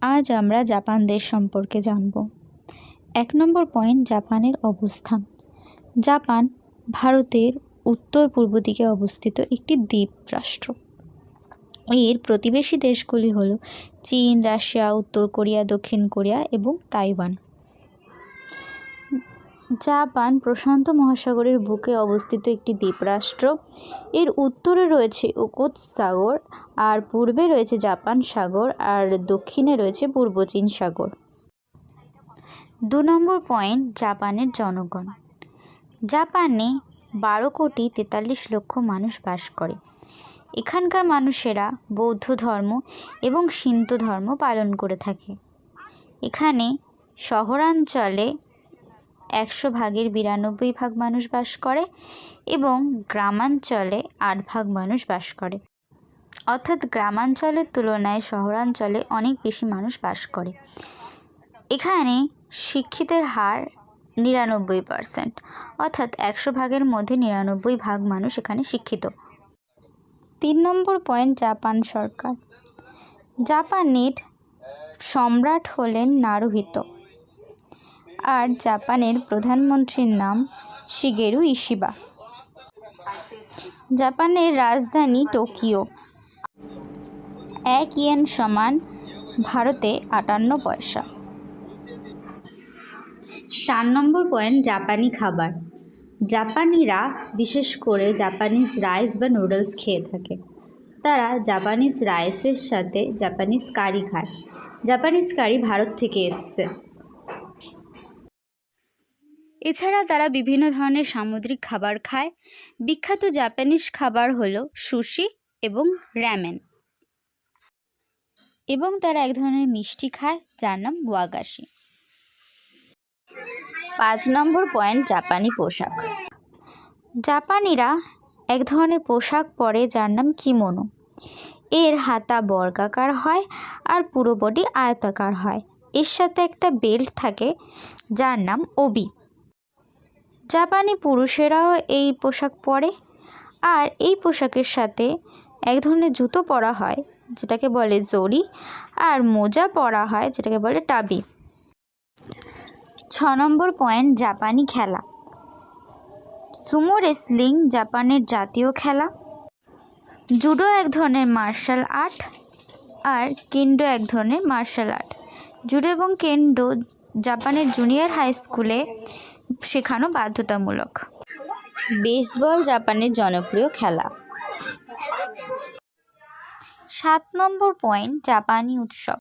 আজ আমরা জাপান দেশ সম্পর্কে জানব। এক নম্বর পয়েন্ট, জাপানের অবস্থান। জাপান ভারতের উত্তর পূর্ব দিকে অবস্থিত একটি দ্বীপ রাষ্ট্র। এর প্রতিবেশী দেশগুলি হল চীন, রাশিয়া, উত্তর কোরিয়া, দক্ষিণ কোরিয়া এবং তাইওয়ান। জাপান প্রশান্ত মহাসাগরের বুকে অবস্থিত একটি দ্বীপরাষ্ট্র। এর উত্তরে রয়েছে ওকোৎ সাগর, আর পূর্বে রয়েছে জাপান সাগর, আর দক্ষিণে রয়েছে পূর্ব চীন সাগর। দু নম্বর পয়েন্ট, জাপানের জনগণ। জাপানে বারো কোটি তেতাল্লিশ লক্ষ মানুষ বাস করে। এখানকার মানুষেরা বৌদ্ধ ধর্ম এবং সিন্ত ধর্ম পালন করে থাকে। এখানে শহরাঞ্চলে একশো ভাগের বিরানব্বই ভাগ মানুষ বাস করে এবং গ্রামাঞ্চলে আট ভাগ মানুষ বাস করে। অর্থাৎ গ্রামাঞ্চলের তুলনায় শহরাঞ্চলে অনেক বেশি মানুষ বাস করে। এখানে শিক্ষিতের হার নিরানব্বই পারসেন্ট, অর্থাৎ একশো ভাগের মধ্যে নিরানব্বই ভাগ মানুষ এখানে শিক্ষিত। তিন নম্বর পয়েন্ট, জাপান সরকার। জাপানের সম্রাট হলেন নারুহিতো। আর জাপানের প্রধানমন্ত্রীর নাম শিগেরু ইশিবা। জাপানের রাজধানী টোকিও। এক ইয়েন সমান ভারতে আটান্ন পয়সা। চার নম্বর পয়েন্ট, জাপানি খাবার। জাপানিরা, বিশেষ করে জাপানিজ রাইস বা নুডলস খেয়ে থাকে। তারা জাপানিজ রাইসের সাথে জাপানিজ কারি খায়। জাপানিজ কারি ভারত থেকে এসছে। এছাড়া তারা বিভিন্ন ধরনের সামুদ্রিক খাবার খায়। বিখ্যাত জাপানিজ খাবার হলো সুশি এবং র্যামেন। এবং তারা এক ধরনের মিষ্টি খায়, যার নাম ওয়াগাশি। পাঁচ নম্বর পয়েন্ট, জাপানি পোশাক। জাপানিরা এক ধরনের পোশাক পরে, যার নাম কিমোনো। এর হাতা বর্গাকার হয় আর পুরো বডি আয়তাকার হয়। এর সাথে একটা বেল্ট থাকে, যার নাম ওবি। জাপানি পুরুষেরাও এই পোশাক পরে। আর এই পোশাকের সাথে এক ধরনের জুতো পরা হয়, যেটাকে বলে জরি, আর মোজা পরা হয়, যেটাকে বলে টাবি। ছ নম্বর পয়েন্ট, জাপানি খেলা। সুমো রেসলিং জাপানের জাতীয় খেলা। জুডো এক ধরনের মার্শাল আর্ট, আর কেন্ডো এক ধরনের মার্শাল আর্ট। জুডো এবং কেন্ডো জাপানের জুনিয়র হাই স্কুলে শেখানো বাধ্যতামূলক। বেসবল জাপানের জনপ্রিয় খেলা। সাত নম্বর পয়েন্ট জাপানি উৎসব।